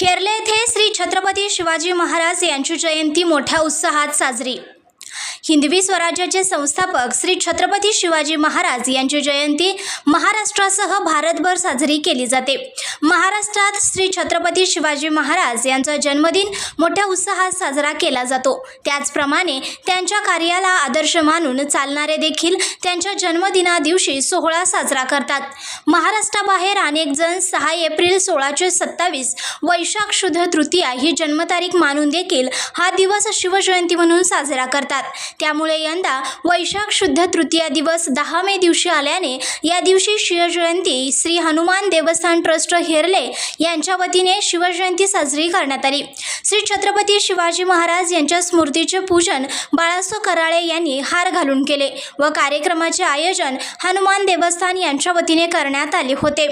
हेरले येथे श्री छत्रपती शिवाजी महाराज यांची जयंती मोठ्या उत्साहात साजरी. हिंदवी स्वराज्याचे संस्थापक श्री छत्रपती शिवाजी महाराज यांची जयंती महाराष्ट्रासह भारतभर साजरी केली जाते. महाराष्ट्रात श्री छत्रपती शिवाजी महाराज यांचा जन्मदिन मोठ्या उत्साहात साजरा केला जातो. त्याचप्रमाणे त्यांच्या कार्याला आदर्श मानून चालणारे देखील त्यांच्या जन्मदिना दिवशी सोहळा साजरा करतात. महाराष्ट्राबाहेर अनेक जण सहा एप्रिल सोळाशे सत्तावीस वैशाख शुद्ध तृतीया ही जन्मतारीख मानून देखील हा दिवस शिवजयंती म्हणून साजरा करतात. त्यामुळे यंदा वैशाख शुद्ध तृतीया दिवस दहा मे दिवशी आल्याने या दिवशी शिवजयंती श्री हनुमान देवस्थान ट्रस्ट हेरले यांच्या वतीने शिवजयंती साजरी करण्यात आली. श्री छत्रपती शिवाजी महाराज यांच्या स्मृतीचे पूजन बाळासो कराळे यांनी हार घालून केले व कार्यक्रमाचे आयोजन हनुमान देवस्थान यांच्या वतीने करण्यात आले होते.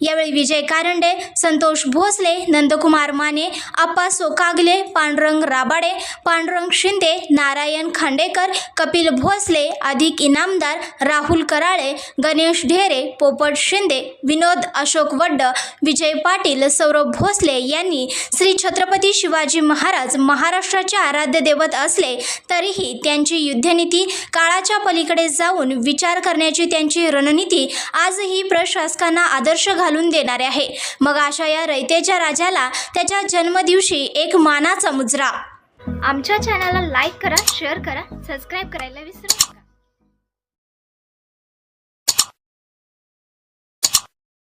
यावेळी विजय कारंडे संतोष भोसले नंदकुमार माने आप्पा सोकागले पांडुरंग राबाडे पांडुरंग शिंदे नारायण खांडेकर कपिल भोसले अधिक इनामदार राहुल कराळे गणेश ढेरे पोपट शिंदे विनोद अशोक वड्ड विजय पाटील सौरभ भोसले यांनी श्री छत्रपती शिवाजी महाराज महाराष्ट्राचे आराध्य देवत असले तरीही त्यांची युद्धनीती काळाच्या पलीकडे जाऊन विचार करण्याची त्यांची रणनीती आजही प्रशासकांना आदर्श घालून देणारे आहे. मग अशा या रयतेच्या राजाला त्याच्या जन्मदिवशी एक मानाचा मुजरा. आमच्या चॅनलला लाईक करा शेअर करा सबस्क्राईब करायला विसरू नका.